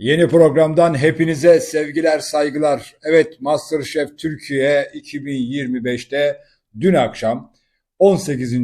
Yeni programdan hepinize sevgiler, saygılar. Evet, MasterChef Türkiye 2025'te dün akşam 18.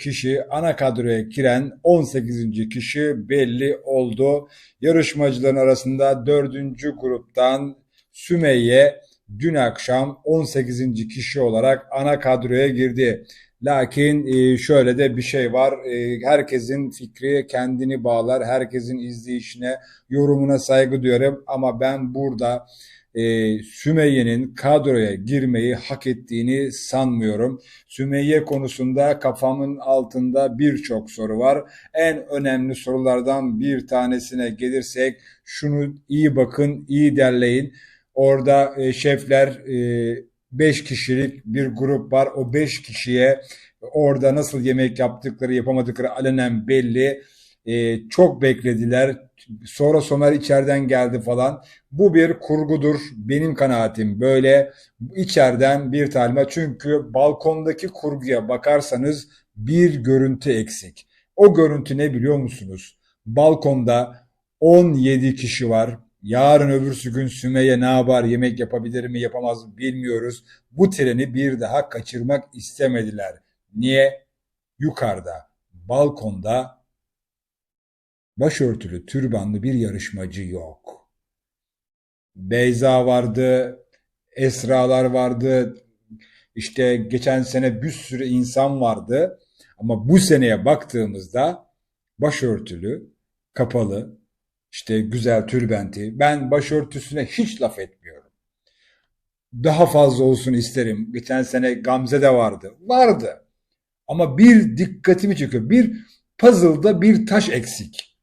kişi ana kadroya giren 18. kişi belli oldu. Yarışmacıların arasında 4. gruptan Sümeyye dün akşam 18. kişi olarak ana kadroya girdi. Lakin e, şöyle de bir şey var. E, herkesin fikri kendini bağlar. Herkesin izleyişine, yorumuna saygı duyarım. Ama ben burada e, Sümeyye'nin kadroya girmeyi hak ettiğini sanmıyorum. Sümeyye konusunda kafamın altında birçok soru var. En önemli sorulardan bir tanesine gelirsek şunu iyi bakın, iyi derleyin. Orada e, şefler 5 kişilik bir grup var. O 5 kişiye orada nasıl yemek yaptıkları yapamadıkları alenen belli. E, çok beklediler. Sonra Somer içeriden geldi falan. Bu bir kurgudur. Benim kanaatim böyle içeriden bir talimat. Çünkü balkondaki kurguya bakarsanız bir görüntü eksik. O görüntü ne biliyor musunuz? Balkonda 17 kişi var. Yarın öbürsü gün Sümeyye ne yapar, yemek yapabilir mi, yapamaz mı bilmiyoruz. Bu treni bir daha kaçırmak istemediler. Niye? Yukarıda, balkonda başörtülü, türbanlı bir yarışmacı yok. Beyza vardı, Esralar vardı, işte geçen sene bir sürü insan vardı. Ama bu seneye baktığımızda başörtülü, kapalı, işte güzel türbenti. Ben başörtüsüne hiç laf etmiyorum. Daha fazla olsun isterim. Geçen sene Gamze de vardı. Vardı. Ama bir dikkatimi çekiyor. Bir puzzle'da bir taş eksik.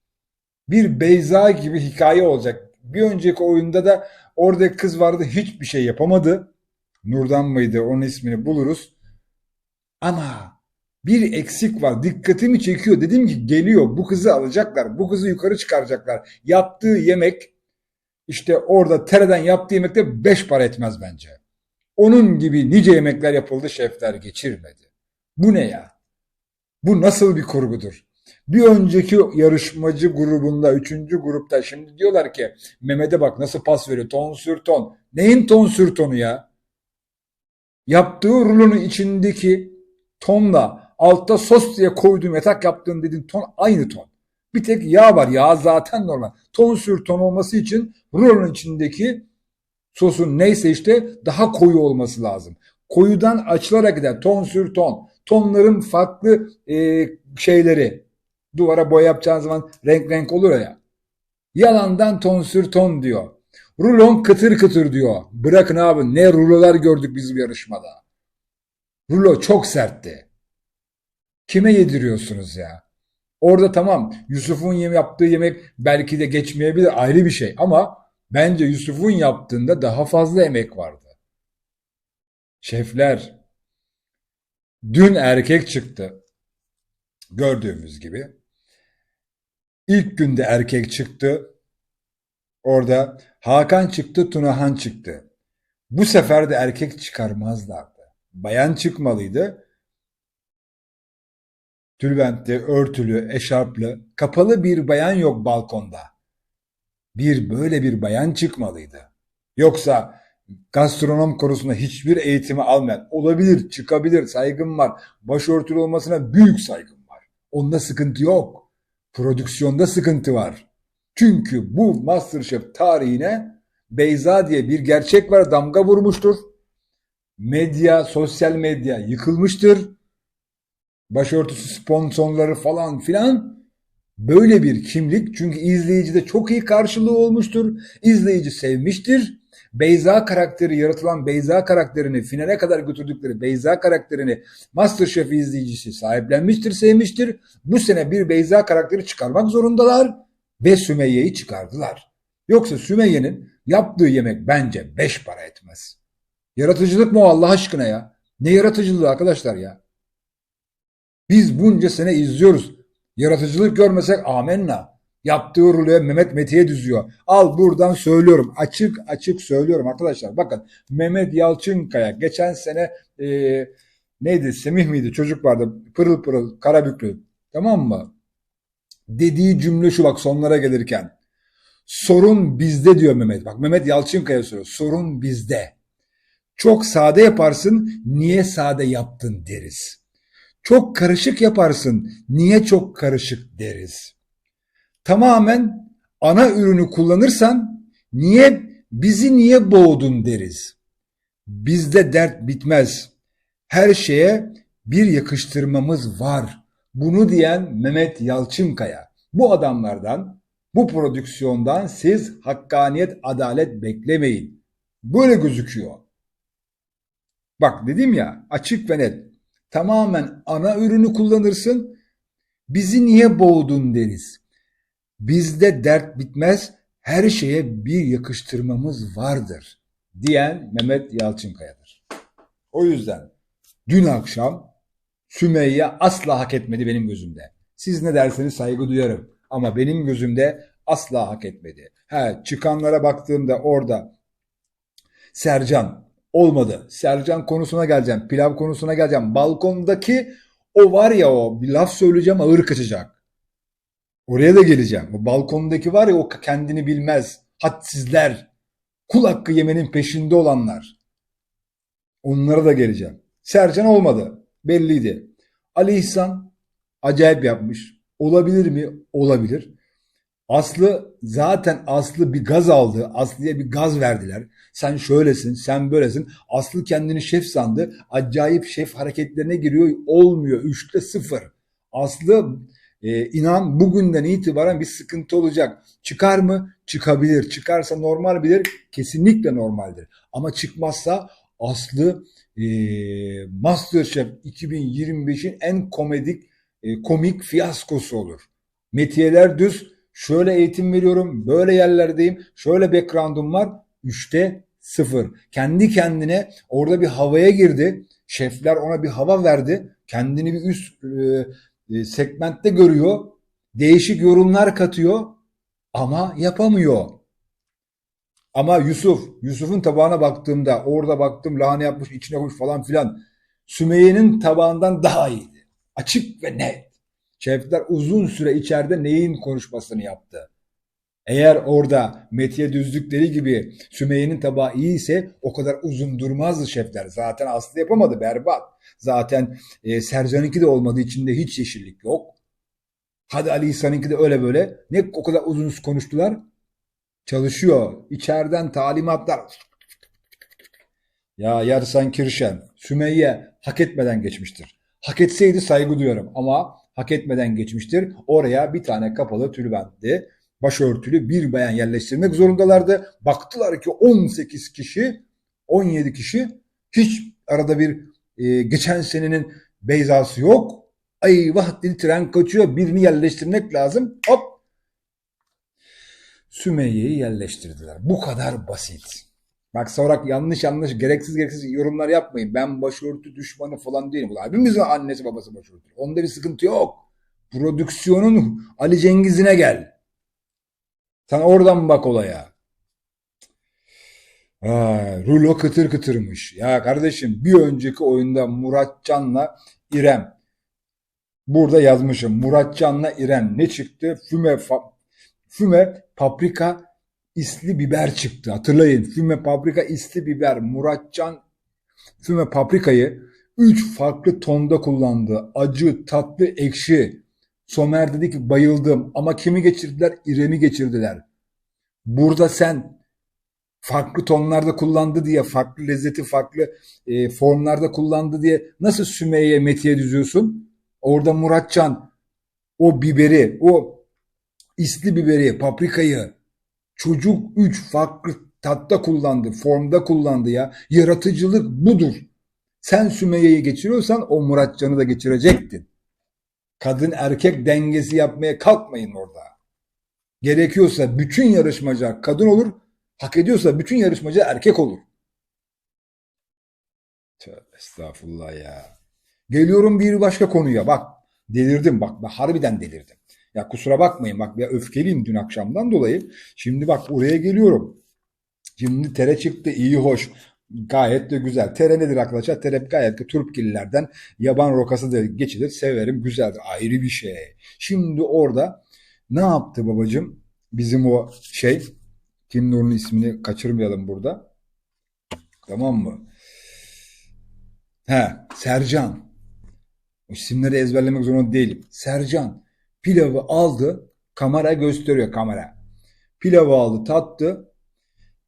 Bir Beyza gibi hikaye olacak. Bir önceki oyunda da orada kız vardı hiçbir şey yapamadı. Nurdan mıydı onun ismini buluruz. Ama bir eksik var. Dikkatimi çekiyor. Dedim ki geliyor. Bu kızı alacaklar. Bu kızı yukarı çıkaracaklar. Yaptığı yemek işte orada tereden yaptığı yemekte beş para etmez bence. Onun gibi nice yemekler yapıldı şefler geçirmedi. Bu ne ya? Bu nasıl bir kurgudur? Bir önceki yarışmacı grubunda, üçüncü grupta şimdi diyorlar ki Mehmet'e bak nasıl pas veriyor. Ton sür ton. Neyin ton sür tonu ya? Yaptığı rulonun içindeki tonla altta sos diye koyduğum yatak yaptığın dediğin ton aynı ton. Bir tek yağ var. Yağ zaten normal. Ton sür ton olması için rulonun içindeki sosun neyse işte daha koyu olması lazım. Koyudan açılarak gider. Ton sür ton. Tonların farklı e, şeyleri. Duvara boya yapacağın zaman renk renk olur ya. Yalandan ton sür ton diyor. Rulon kıtır kıtır diyor. Bırakın abi ne rulolar gördük biz bu yarışmada. Rulo çok sertti. Kime yediriyorsunuz ya? Orada tamam Yusuf'un yaptığı yemek belki de geçmeyebilir ayrı bir şey ama bence Yusuf'un yaptığında daha fazla emek vardı. Şefler dün erkek çıktı. Gördüğümüz gibi. İlk günde erkek çıktı. Orada Hakan çıktı, Tunahan çıktı. Bu sefer de erkek çıkarmazlardı. Bayan çıkmalıydı. Tülbentli, örtülü, eşarplı, kapalı bir bayan yok balkonda. Bir böyle bir bayan çıkmalıydı. Yoksa gastronom konusunda hiçbir eğitimi almayan olabilir, çıkabilir, saygım var. Başörtülü olmasına büyük saygım var. Onda sıkıntı yok. Prodüksiyonda sıkıntı var. Çünkü bu Masterchef tarihine Beyza diye bir gerçek var damga vurmuştur. Medya, sosyal medya yıkılmıştır. Başörtüsü sponsorları falan filan böyle bir kimlik çünkü izleyicide çok iyi karşılığı olmuştur. İzleyici sevmiştir. Beyza karakteri yaratılan Beyza karakterini finale kadar götürdükleri Beyza karakterini Masterchef izleyicisi sahiplenmiştir, sevmiştir. Bu sene bir Beyza karakteri çıkarmak zorundalar ve Sümeyye'yi çıkardılar. Yoksa Sümeyye'nin yaptığı yemek bence beş para etmez. Yaratıcılık mı o Allah aşkına ya? Ne yaratıcılığı arkadaşlar ya? Biz bunca sene izliyoruz. Yaratıcılık görmesek amenna. Yaptığı ruloya Mehmet Metiye düzüyor. Al buradan söylüyorum. Açık açık söylüyorum arkadaşlar. Bakın Mehmet Yalçınkaya geçen sene e, neydi Semih miydi çocuk vardı pırıl pırıl karabüklü tamam mı? Dediği cümle şu bak sonlara gelirken. Sorun bizde diyor Mehmet. Bak Mehmet Yalçınkaya soruyor. Sorun bizde. Çok sade yaparsın, niye sade yaptın deriz. Çok karışık yaparsın, niye çok karışık deriz. Tamamen ana ürünü kullanırsan, niye bizi niye boğdun deriz. Bizde dert bitmez. Her şeye bir yakıştırmamız var. Bunu diyen Mehmet Yalçınkaya. Bu adamlardan, bu prodüksiyondan siz hakkaniyet, adalet beklemeyin. Böyle gözüküyor. Bak dedim ya açık ve net. Tamamen ana ürünü kullanırsın. Bizi niye boğdun deriz. Bizde dert bitmez. Her şeye bir yakıştırmamız vardır. Diyen Mehmet Yalçınkaya'dır. O yüzden dün akşam Sümeyye asla hak etmedi benim gözümde. Siz ne derseniz saygı duyarım. Ama benim gözümde asla hak etmedi. He, çıkanlara baktığımda orada Sercan olmadı. Sercan konusuna geleceğim. Pilav konusuna geleceğim. Balkondaki o var ya o bir laf söyleyeceğim ağır kaçacak. Oraya da geleceğim. O balkondaki var ya o kendini bilmez. Hadsizler. Kul hakkı yemenin peşinde olanlar. Onlara da geleceğim. Sercan olmadı. Belliydi. Ali İhsan acayip yapmış. Olabilir mi? Olabilir. Aslı zaten Aslı bir gaz aldı. Aslı'ya bir gaz verdiler. Sen şöylesin, sen böylesin. Aslı kendini şef sandı. Acayip şef hareketlerine giriyor. Olmuyor. Üçte sıfır. Aslı e, inan bugünden itibaren bir sıkıntı olacak. Çıkar mı? Çıkabilir. Çıkarsa normal bilir. Kesinlikle normaldir. Ama çıkmazsa Aslı e, Masterchef 2025'in en komedik e, komik fiyaskosu olur. Metiyeler düz. Şöyle eğitim veriyorum. Böyle yerlerdeyim. Şöyle background'um var. Üçte sıfır. Kendi kendine orada bir havaya girdi. Şefler ona bir hava verdi. Kendini bir üst e, e, segmentte görüyor. Değişik yorumlar katıyor. Ama yapamıyor. Ama Yusuf, Yusuf'un tabağına baktığımda orada baktım lahana yapmış içine koymuş falan filan. Sümeyye'nin tabağından daha iyiydi. Açık ve net. Şefler uzun süre içeride neyin konuşmasını yaptı. Eğer orada Metiye düzdükleri gibi Sümeyye'nin tabağı iyi ise o kadar uzun durmazdı şefler. Zaten Aslı yapamadı berbat. Zaten e, Sercan'ınki de olmadığı için de hiç yeşillik yok. Hadi Ali İhsan'ınki de öyle böyle. Ne o kadar uzun konuştular? Çalışıyor. İçeriden talimatlar. Ya Yarsan Kirşen, Sümeyye hak etmeden geçmiştir. Hak etseydi saygı duyarım ama hak etmeden geçmiştir. Oraya bir tane kapalı tülbentli, başörtülü bir bayan yerleştirmek zorundalardı. Baktılar ki 18 kişi, 17 kişi hiç arada bir e, geçen senenin Beyza'sı yok. Eyvah dedi tren kaçıyor birini yerleştirmek lazım. Hop Sümeyye'yi yerleştirdiler. Bu kadar basit. Bak sonra yanlış yanlış gereksiz gereksiz yorumlar yapmayın. Ben başörtü düşmanı falan değilim. Hepimizin annesi babası başörtü. Onda bir sıkıntı yok. Prodüksiyonun Ali Cengiz'ine gel. Sen oradan bak olaya. Aa, rulo kıtır kıtırmış. Ya kardeşim bir önceki oyunda Muratcan'la İrem. Burada yazmışım. Muratcan'la İrem ne çıktı? Füme füme paprika isli biber çıktı. Hatırlayın. Füme paprika isli biber. Muratcan füme paprikayı 3 farklı tonda kullandı. Acı, tatlı, ekşi. Somer dedi ki bayıldım ama kimi geçirdiler? İrem'i geçirdiler. Burada sen farklı tonlarda kullandı diye, farklı lezzeti farklı e, formlarda kullandı diye nasıl Sümeyye Metiye düzüyorsun? Orada Muratcan o biberi, o isli biberi, paprikayı çocuk üç farklı tatta kullandı, formda kullandı ya. Yaratıcılık budur. Sen Sümeyye'yi geçiriyorsan o Muratcan'ı da geçirecektin. Kadın erkek dengesi yapmaya kalkmayın orada. Gerekiyorsa bütün yarışmacı kadın olur, hak ediyorsa bütün yarışmacı erkek olur. Tövbe estağfurullah ya. Geliyorum bir başka konuya bak. Delirdim bak ben harbiden delirdim. Ya kusura bakmayın bak ya öfkeliyim dün akşamdan dolayı. Şimdi bak oraya geliyorum. Şimdi tere çıktı iyi hoş. Gayet de güzel. Tere nedir arkadaşlar? Tere gayet de turpgillerden yaban rokası da geçilir. Severim. Güzeldir. Ayrı bir şey. Şimdi orada ne yaptı babacım? bizim o şey Kim Nur'un ismini kaçırmayalım burada. Tamam mı? He, Sercan. O isimleri ezberlemek zorunda değilim. Sercan pilavı aldı, kamera gösteriyor kamera. Pilavı aldı, tattı.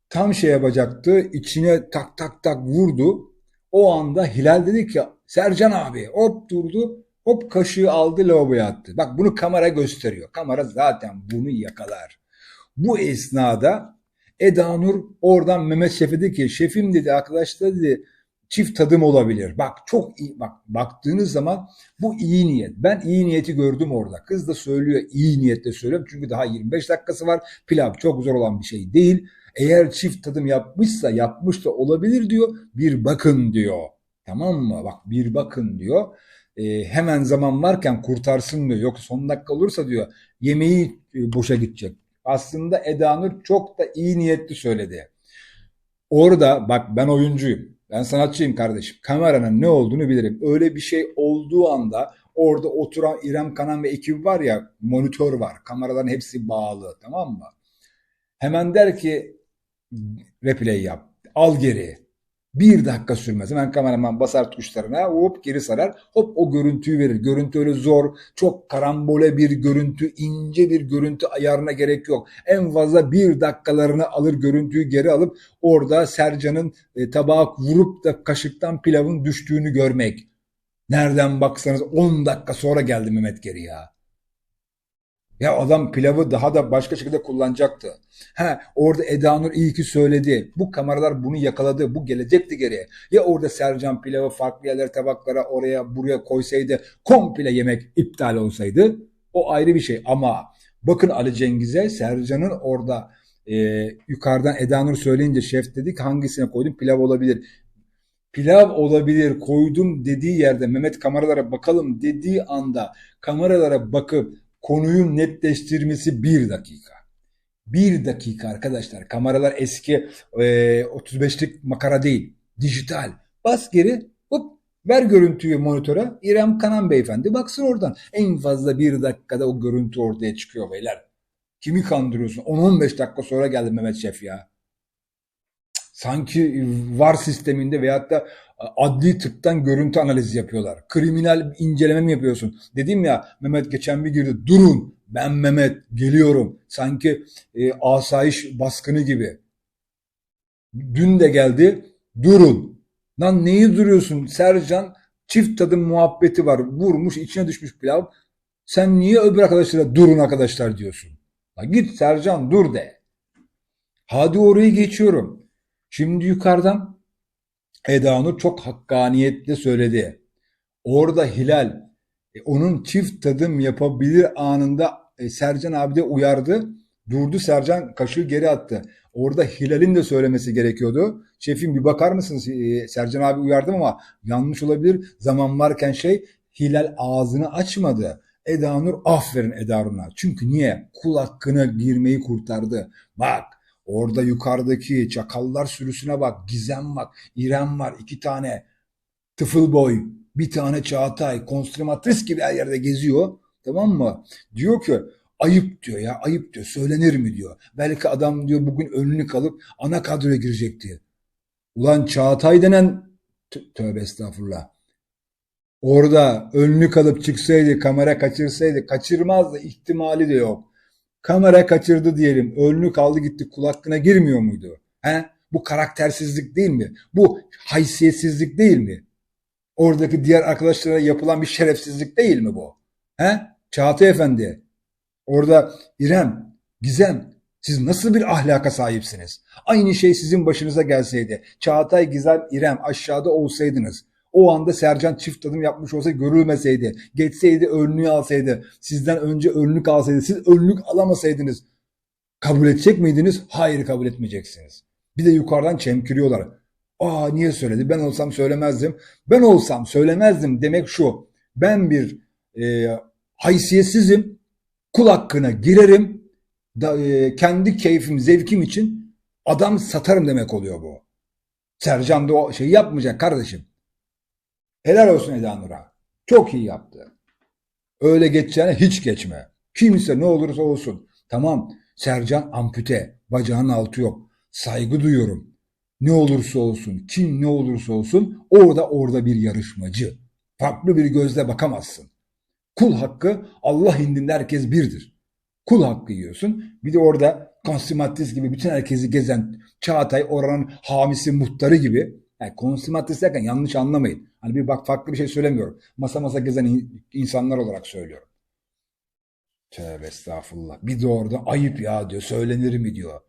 Tam şey yapacaktı, içine tak tak tak vurdu. O anda Hilal dedi ki Sercan abi hop durdu. Hop kaşığı aldı lavaboya attı. Bak bunu kamera gösteriyor. Kamera zaten bunu yakalar. Bu esnada Eda Nur oradan Mehmet Şef'e dedi ki şefim dedi arkadaşlar dedi çift tadım olabilir. Bak çok iyi bak baktığınız zaman bu iyi niyet. Ben iyi niyeti gördüm orada. Kız da söylüyor iyi niyetle söylüyorum. Çünkü daha 25 dakikası var. Pilav çok zor olan bir şey değil. Eğer çift tadım yapmışsa yapmış da olabilir diyor. Bir bakın diyor. Tamam mı? Bak bir bakın diyor. E, hemen zaman varken kurtarsın diyor. Yoksa son dakika olursa diyor yemeği e, boşa gidecek. Aslında Eda Nur çok da iyi niyetli söyledi. Orada bak ben oyuncuyum. Ben sanatçıyım kardeşim. Kameranın ne olduğunu bilirim. Öyle bir şey olduğu anda orada oturan İrem Kanan ve ekibi var ya monitör var. Kameraların hepsi bağlı tamam mı? Hemen der ki replay yap. Al geri. Bir dakika sürmez. Hemen kameraman basar tuşlarına hop geri sarar. Hop o görüntüyü verir. Görüntü öyle zor. Çok karambole bir görüntü. ince bir görüntü ayarına gerek yok. En fazla bir dakikalarını alır görüntüyü geri alıp orada Sercan'ın e, tabağa vurup da kaşıktan pilavın düştüğünü görmek. Nereden baksanız 10 dakika sonra geldi Mehmet geri ya. Ya adam pilavı daha da başka şekilde kullanacaktı. Ha orada Eda Nur iyi ki söyledi. Bu kameralar bunu yakaladı. Bu gelecekti geriye. Ya orada Sercan pilavı farklı yerlere tabaklara oraya buraya koysaydı komple yemek iptal olsaydı o ayrı bir şey. Ama bakın Ali Cengiz'e Sercan'ın orada e, yukarıdan Eda Nur söyleyince şef dedi ki hangisine koydum pilav olabilir. Pilav olabilir koydum dediği yerde Mehmet kameralara bakalım dediği anda kameralara bakıp konuyu netleştirmesi bir dakika. Bir dakika arkadaşlar. Kameralar eski e, 35'lik makara değil. Dijital. Bas geri hop ver görüntüyü monitöre. İrem Kanan beyefendi baksın oradan. En fazla bir dakikada o görüntü ortaya çıkıyor beyler. Kimi kandırıyorsun? 10-15 dakika sonra geldi Mehmet Şef ya. Sanki var sisteminde veyahut da adli tıptan görüntü analizi yapıyorlar. Kriminal inceleme mi yapıyorsun? Dedim ya Mehmet geçen bir girdi. Durun ben Mehmet geliyorum. Sanki e, asayiş baskını gibi. Dün de geldi. Durun. Lan neyi duruyorsun? Sercan çift tadım muhabbeti var. Vurmuş içine düşmüş pilav. Sen niye öbür arkadaşlara durun arkadaşlar diyorsun? La git Sercan dur de. Hadi orayı geçiyorum. Şimdi yukarıdan Eda Nur çok hakkaniyetle söyledi. Orada Hilal e, onun çift tadım yapabilir anında e, Sercan abi de uyardı. Durdu Sercan kaşığı geri attı. Orada Hilal'in de söylemesi gerekiyordu. Şefim bir bakar mısınız? E, Sercan abi uyardım ama yanlış olabilir. Zaman varken şey Hilal ağzını açmadı. Eda Nur aferin Eda Nur'a. Çünkü niye? Kul hakkına girmeyi kurtardı. Bak Orada yukarıdaki çakallar sürüsüne bak. Gizem bak. İrem var. iki tane. Tıfıl boy. Bir tane Çağatay. Konstrümatris gibi her yerde geziyor. Tamam mı? Diyor ki ayıp diyor ya ayıp diyor. Söylenir mi diyor. Belki adam diyor bugün önünü kalıp ana kadroya girecekti. Ulan Çağatay denen tövbe estağfurullah. Orada önlü kalıp çıksaydı, kamera kaçırsaydı, kaçırmazdı ihtimali de yok. Kamera kaçırdı diyelim. Önlü kaldı gitti kul girmiyor muydu? He? Bu karaktersizlik değil mi? Bu haysiyetsizlik değil mi? Oradaki diğer arkadaşlara yapılan bir şerefsizlik değil mi bu? He? Çağatay Efendi. Orada İrem, Gizem siz nasıl bir ahlaka sahipsiniz? Aynı şey sizin başınıza gelseydi. Çağatay, Gizem, İrem aşağıda olsaydınız. O anda Sercan çift tadım yapmış olsa görülmeseydi, geçseydi önlüğü alsaydı, sizden önce önlük alsaydı, siz önlük alamasaydınız kabul edecek miydiniz? Hayır kabul etmeyeceksiniz. Bir de yukarıdan çemkiriyorlar. Aa niye söyledi? Ben olsam söylemezdim. Ben olsam söylemezdim demek şu. Ben bir e, haysiyetsizim. Kul hakkına girerim. Da, e, kendi keyfim, zevkim için adam satarım demek oluyor bu. Sercan da o şeyi yapmayacak kardeşim. Helal olsun Eda Nur'a. Çok iyi yaptı. Öyle geçeceğine hiç geçme. Kimse ne olursa olsun. Tamam Sercan ampute, bacağının altı yok. Saygı duyuyorum. Ne olursa olsun, kim ne olursa olsun orada orada bir yarışmacı. Farklı bir gözle bakamazsın. Kul hakkı Allah indinde herkes birdir. Kul hakkı yiyorsun. Bir de orada konsumatris gibi bütün herkesi gezen Çağatay oranın hamisi muhtarı gibi. Yani konsumatris derken yanlış anlamayın. Hani bir bak farklı bir şey söylemiyorum. Masa masa gezen in- insanlar olarak söylüyorum. Tövbe estağfurullah. Bir de orada ayıp ya diyor. Söylenir mi diyor.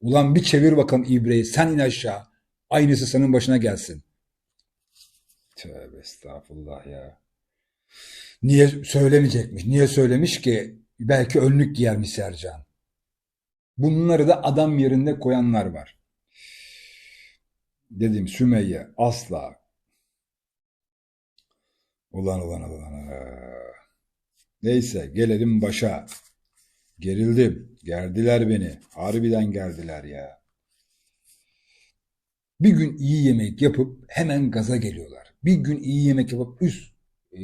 Ulan bir çevir bakalım ibreyi. Sen in aşağı. Aynısı senin başına gelsin. Tövbe estağfurullah ya. Niye söylemeyecekmiş? Niye söylemiş ki? Belki önlük giyermiş Sercan. Bunları da adam yerinde koyanlar var. Dedim Sümeyye asla. Ulan ulan ulan. Neyse gelelim başa. Gerildim. Gerdiler beni. Harbiden gerdiler ya. Bir gün iyi yemek yapıp hemen gaza geliyorlar. Bir gün iyi yemek yapıp üst e,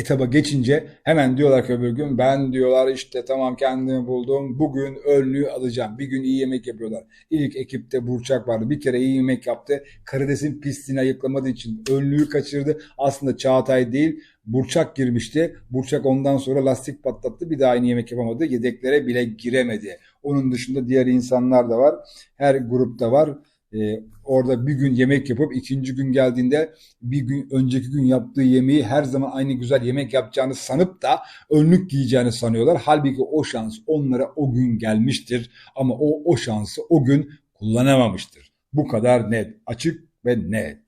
etaba geçince hemen diyorlar ki öbür gün ben diyorlar işte tamam kendimi buldum. Bugün önlüğü alacağım. Bir gün iyi yemek yapıyorlar. İlk ekipte Burçak vardı. Bir kere iyi yemek yaptı. Karidesin pisliğini ayıklamadığı için önlüğü kaçırdı. Aslında Çağatay değil Burçak girmişti. Burçak ondan sonra lastik patlattı. Bir daha aynı yemek yapamadı. Yedeklere bile giremedi. Onun dışında diğer insanlar da var. Her grupta var. Ee, orada bir gün yemek yapıp ikinci gün geldiğinde bir gün önceki gün yaptığı yemeği her zaman aynı güzel yemek yapacağını sanıp da önlük giyeceğini sanıyorlar. Halbuki o şans onlara o gün gelmiştir ama o o şansı o gün kullanamamıştır. Bu kadar net, açık ve net.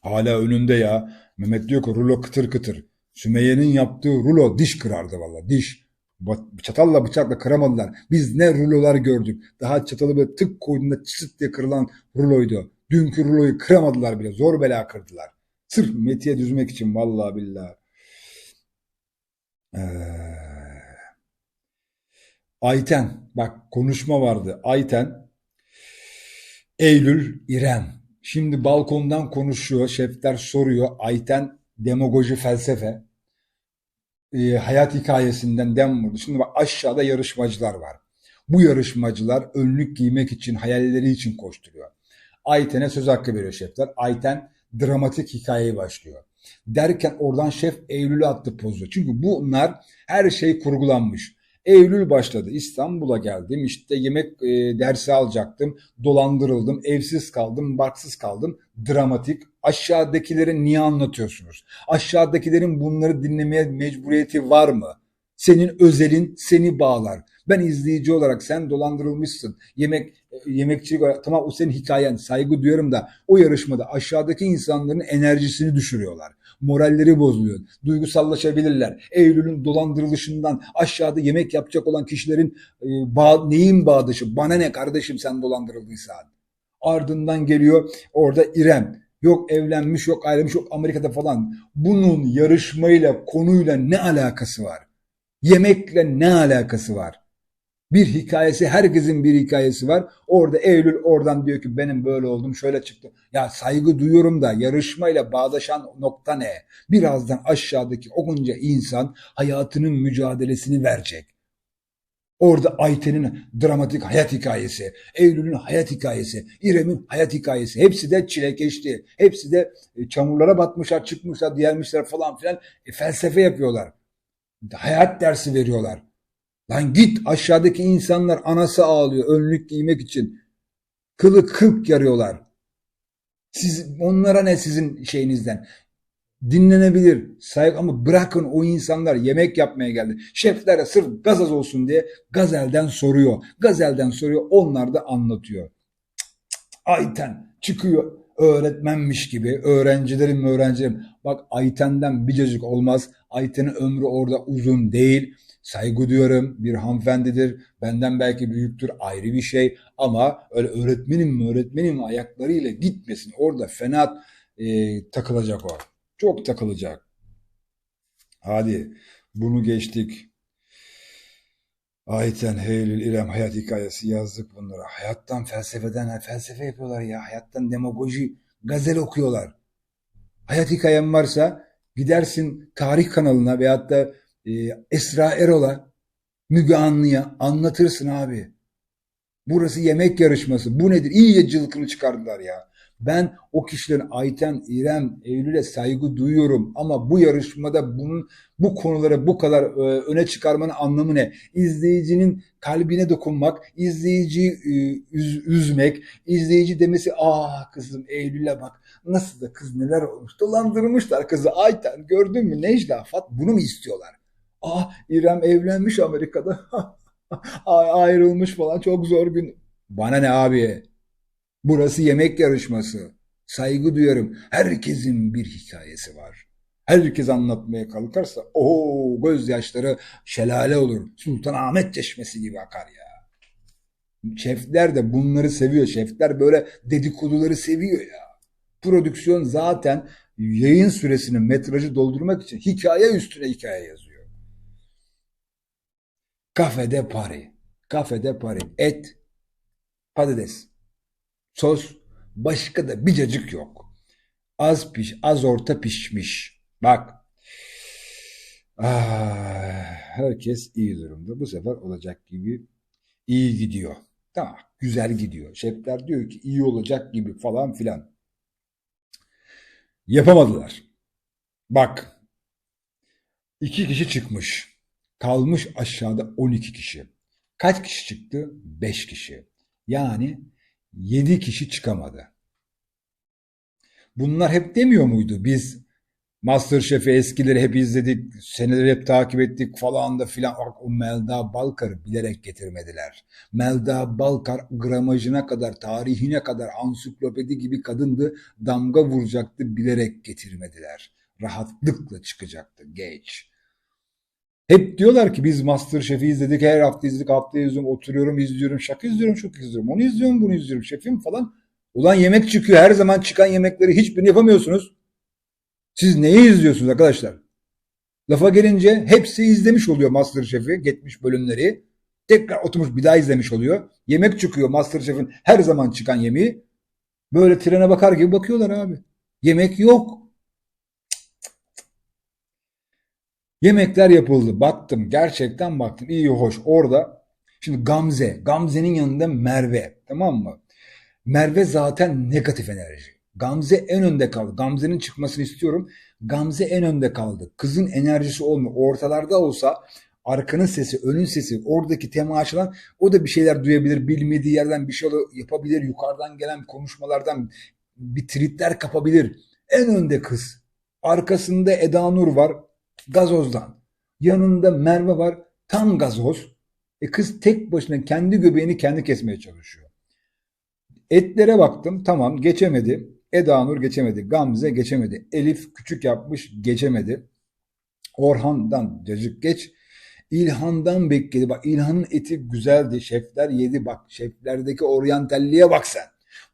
Hala önünde ya. Mehmet diyor ki rulo kıtır kıtır. Sümeyye'nin yaptığı rulo diş kırardı valla diş. Çatalla bıçakla kıramadılar. Biz ne rulolar gördük. Daha çatalı böyle tık koyduğunda çıt diye kırılan ruloydu. Dünkü ruloyu kıramadılar bile. Zor bela kırdılar. Sırf Metiye düzmek için vallahi billahi. Ee, Ayten bak konuşma vardı. Ayten Eylül İrem. Şimdi balkondan konuşuyor. Şefler soruyor. Ayten demagoji felsefe. E, hayat hikayesinden dem vurdu. Şimdi bak aşağıda yarışmacılar var. Bu yarışmacılar önlük giymek için, hayalleri için koşturuyor. Ayten'e söz hakkı veriyor şefler. Ayten dramatik hikayeye başlıyor. Derken oradan şef Eylül'e attı pozu. Çünkü bunlar her şey kurgulanmış. Eylül başladı. İstanbul'a geldim. İşte yemek e, dersi alacaktım. Dolandırıldım. Evsiz kaldım. Barksız kaldım. Dramatik. Aşağıdakileri niye anlatıyorsunuz? Aşağıdakilerin bunları dinlemeye mecburiyeti var mı? Senin özelin seni bağlar. Ben izleyici olarak sen dolandırılmışsın. Yemek e, yemekçilik olarak tamam o senin hikayen saygı duyuyorum da o yarışmada aşağıdaki insanların enerjisini düşürüyorlar. Moralleri bozuluyor. Duygusallaşabilirler. Eylül'ün dolandırılışından aşağıda yemek yapacak olan kişilerin e, bağ, neyin bağdaşı? Bana ne kardeşim sen dolandırıldıysan. Ardından geliyor orada İrem. Yok evlenmiş, yok ayrılmış, yok Amerika'da falan. Bunun yarışmayla, konuyla ne alakası var? Yemekle ne alakası var? Bir hikayesi, herkesin bir hikayesi var. Orada Eylül oradan diyor ki benim böyle oldum, şöyle çıktı. Ya saygı duyuyorum da yarışmayla bağdaşan nokta ne? Birazdan aşağıdaki okunca insan hayatının mücadelesini verecek. Orada Ayten'in dramatik hayat hikayesi, Eylül'ün hayat hikayesi, İrem'in hayat hikayesi. Hepsi de çilekeşti. Hepsi de e, çamurlara batmışlar, çıkmışlar, diyermişler falan filan. E, felsefe yapıyorlar. Hayat dersi veriyorlar. Lan git aşağıdaki insanlar anası ağlıyor önlük giymek için. Kılı kırk yarıyorlar. Siz onlara ne sizin şeyinizden? Dinlenebilir, saygı ama bırakın o insanlar yemek yapmaya geldi. Şeflere sırf gazaz olsun diye gazelden soruyor. Gazelden soruyor, onlar da anlatıyor. Ayten çıkıyor öğretmenmiş gibi öğrencilerim öğrencilerim bak Ayten'den bir cacık olmaz Ayten'in ömrü orada uzun değil saygı duyuyorum bir hanımefendidir benden belki büyüktür ayrı bir şey ama öyle öğretmenim öğretmenim ayaklarıyla gitmesin orada fena e, takılacak o çok takılacak hadi bunu geçtik Ayten, Eylül, İrem hayat hikayesi yazdık bunlara. Hayattan, felsefeden felsefe yapıyorlar ya. Hayattan demagoji, gazel okuyorlar. Hayat hikayem varsa gidersin tarih kanalına veyahut da e, Esra Erol'a Müge Anlı'ya anlatırsın abi. Burası yemek yarışması. Bu nedir? İyice cılkını çıkardılar ya. Ben o kişilerin Ayten, İrem, Eylül'e saygı duyuyorum ama bu yarışmada bunun bu konuları bu kadar e, öne çıkarmanın anlamı ne? İzleyicinin kalbine dokunmak, izleyiciyi e, üz- üzmek, izleyici demesi ah kızım Eylül'e bak nasıl da kız neler olmuş dolandırmışlar kızı Ayten gördün mü Necla Fat bunu mu istiyorlar? Ah İrem evlenmiş Amerika'da Ay- ayrılmış falan çok zor gün. Bana ne abi? Burası yemek yarışması. Saygı duyarım. Herkesin bir hikayesi var. Herkes anlatmaya kalkarsa o gözyaşları şelale olur. Sultanahmet Çeşmesi gibi akar ya. Şefler de bunları seviyor. Şefler böyle dedikoduları seviyor ya. Prodüksiyon zaten yayın süresini metrajı doldurmak için hikaye üstüne hikaye yazıyor. Kafede Paris. Kafede Paris. Et, patates, sos, başka da bir cacık yok. Az piş, az orta pişmiş. Bak. Ah, herkes iyi durumda. Bu sefer olacak gibi iyi gidiyor. Tamam, güzel gidiyor. Şefler diyor ki iyi olacak gibi falan filan. Yapamadılar. Bak, iki kişi çıkmış. Kalmış aşağıda 12 kişi. Kaç kişi çıktı? 5 kişi. Yani 7 kişi çıkamadı. Bunlar hep demiyor muydu? Biz MasterChef'i eskileri hep izledik, seneleri hep takip ettik falan da filan. O Melda Balkar'ı bilerek getirmediler. Melda Balkar gramajına kadar, tarihine kadar ansiklopedi gibi kadındı. Damga vuracaktı bilerek getirmediler. Rahatlıkla çıkacaktı. Geç. Hep diyorlar ki biz MasterChef'i izledik, her hafta izledik, haftaya izliyorum, oturuyorum, izliyorum, şaka izliyorum, çok izliyorum, onu izliyorum, bunu izliyorum, şefim falan. Ulan yemek çıkıyor, her zaman çıkan yemekleri hiçbirini yapamıyorsunuz. Siz neyi izliyorsunuz arkadaşlar? Lafa gelince hepsi izlemiş oluyor MasterChef'i, geçmiş bölümleri. Tekrar oturmuş bir daha izlemiş oluyor. Yemek çıkıyor MasterChef'in her zaman çıkan yemeği. Böyle trene bakar gibi bakıyorlar abi. Yemek yok. Yemekler yapıldı. Baktım. Gerçekten baktım. İyi hoş. Orada şimdi Gamze. Gamze'nin yanında Merve. Tamam mı? Merve zaten negatif enerji. Gamze en önde kaldı. Gamze'nin çıkmasını istiyorum. Gamze en önde kaldı. Kızın enerjisi olmuyor. Ortalarda olsa arkanın sesi, önün sesi, oradaki temaşadan o da bir şeyler duyabilir. Bilmediği yerden bir şey yapabilir. Yukarıdan gelen konuşmalardan bir tritler kapabilir. En önde kız. Arkasında Eda Nur var. Gazozdan. Yanında Merve var. Tam gazoz. E kız tek başına kendi göbeğini kendi kesmeye çalışıyor. Etlere baktım. Tamam geçemedi. Eda Nur geçemedi. Gamze geçemedi. Elif küçük yapmış geçemedi. Orhan'dan cacık geç. İlhan'dan bekledi. Bak İlhan'ın eti güzeldi. Şefler yedi. Bak şeflerdeki oryantalliğe bak sen.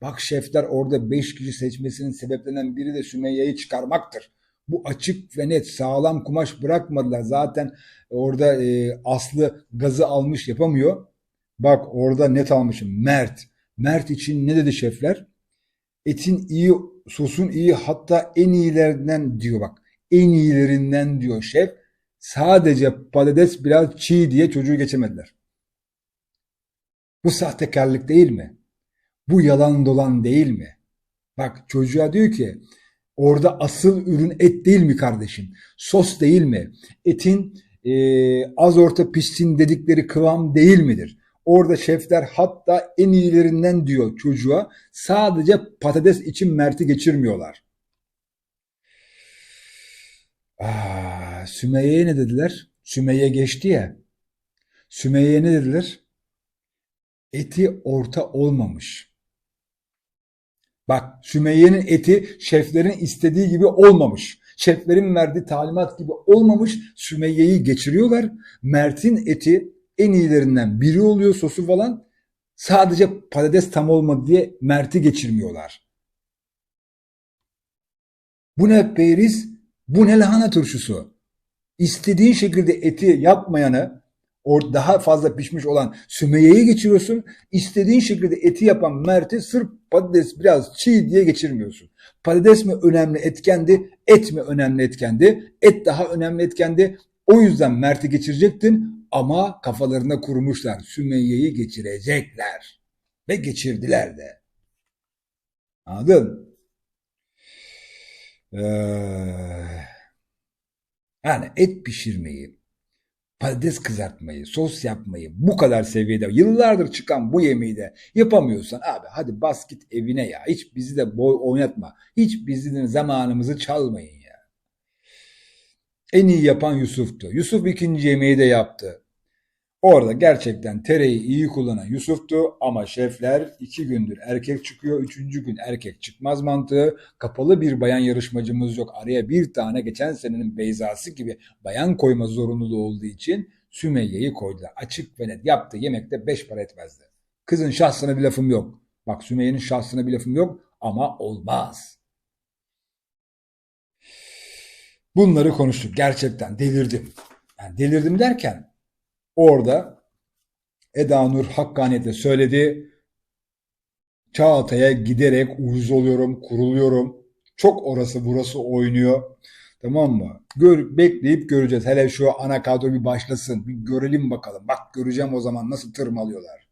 Bak şefler orada 5 kişi seçmesinin sebeplerinden biri de Sümeyye'yi çıkarmaktır. Bu açık ve net sağlam kumaş bırakmadılar. Zaten orada e, Aslı gazı almış yapamıyor. Bak orada net almışım. Mert. Mert için ne dedi şefler? Etin iyi, sosun iyi hatta en iyilerinden diyor bak. En iyilerinden diyor şef. Sadece patates biraz çiğ diye çocuğu geçemediler. Bu sahtekarlık değil mi? Bu yalan dolan değil mi? Bak çocuğa diyor ki orada asıl ürün et değil mi kardeşim? Sos değil mi? Etin e, az orta pişsin dedikleri kıvam değil midir? Orada şefler hatta en iyilerinden diyor çocuğa sadece patates için Mert'i geçirmiyorlar. Aa, Sümeyye'ye ne dediler? Sümeyye geçti ya. Sümeyye'ye ne dediler? Eti orta olmamış. Bak Sümeyye'nin eti şeflerin istediği gibi olmamış. Şeflerin verdiği talimat gibi olmamış. Sümeyye'yi geçiriyorlar. Mert'in eti en iyilerinden biri oluyor sosu falan. Sadece patates tam olmadı diye Mert'i geçirmiyorlar. Bu ne peyriz? Bu ne lahana turşusu? İstediğin şekilde eti yapmayanı or daha fazla pişmiş olan Sümeyye'yi geçiriyorsun. İstediğin şekilde eti yapan Mert'i sırf patates biraz çiğ diye geçirmiyorsun. Patates mi önemli etkendi, et mi önemli etkendi? Et daha önemli etkendi. O yüzden Mert'i geçirecektin. ama kafalarına kurmuşlar. Sümeyye'yi geçirecekler. Ve geçirdiler de. Anladın? Ee, yani et pişirmeyi, patates kızartmayı, sos yapmayı bu kadar seviyede yıllardır çıkan bu yemeği de yapamıyorsan abi hadi bas git evine ya. Hiç bizi de boy oynatma. Hiç bizim zamanımızı çalmayın ya. En iyi yapan Yusuf'tu. Yusuf ikinci yemeği de yaptı. Orada gerçekten tereyi iyi kullanan Yusuf'tu ama şefler iki gündür erkek çıkıyor, üçüncü gün erkek çıkmaz mantığı. Kapalı bir bayan yarışmacımız yok. Araya bir tane geçen senenin Beyza'sı gibi bayan koyma zorunluluğu olduğu için Sümeyye'yi koydular. Açık ve net yaptığı yemekte beş para etmezdi. Kızın şahsına bir lafım yok. Bak Sümeyye'nin şahsına bir lafım yok ama olmaz. Bunları konuştuk. Gerçekten delirdim. Yani delirdim derken Orada Eda Nur hakkaniyetle söyledi. Çağatay'a giderek uyuz oluyorum, kuruluyorum. Çok orası burası oynuyor. Tamam mı? Gör, bekleyip göreceğiz. Hele şu ana kadro bir başlasın. Bir görelim bakalım. Bak göreceğim o zaman nasıl tırmalıyorlar.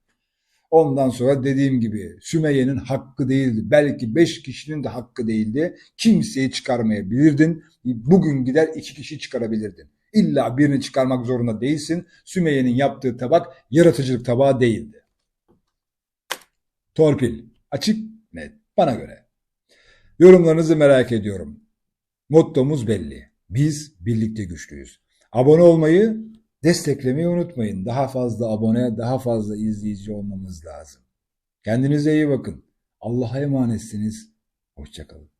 Ondan sonra dediğim gibi Sümeyye'nin hakkı değildi. Belki beş kişinin de hakkı değildi. Kimseyi çıkarmayabilirdin. Bugün gider iki kişi çıkarabilirdin. İlla birini çıkarmak zorunda değilsin. Sümeyye'nin yaptığı tabak yaratıcılık tabağı değildi. Torpil. Açık net. Bana göre. Yorumlarınızı merak ediyorum. Mottomuz belli. Biz birlikte güçlüyüz. Abone olmayı, desteklemeyi unutmayın. Daha fazla abone, daha fazla izleyici olmamız lazım. Kendinize iyi bakın. Allah'a emanetsiniz. Hoşçakalın.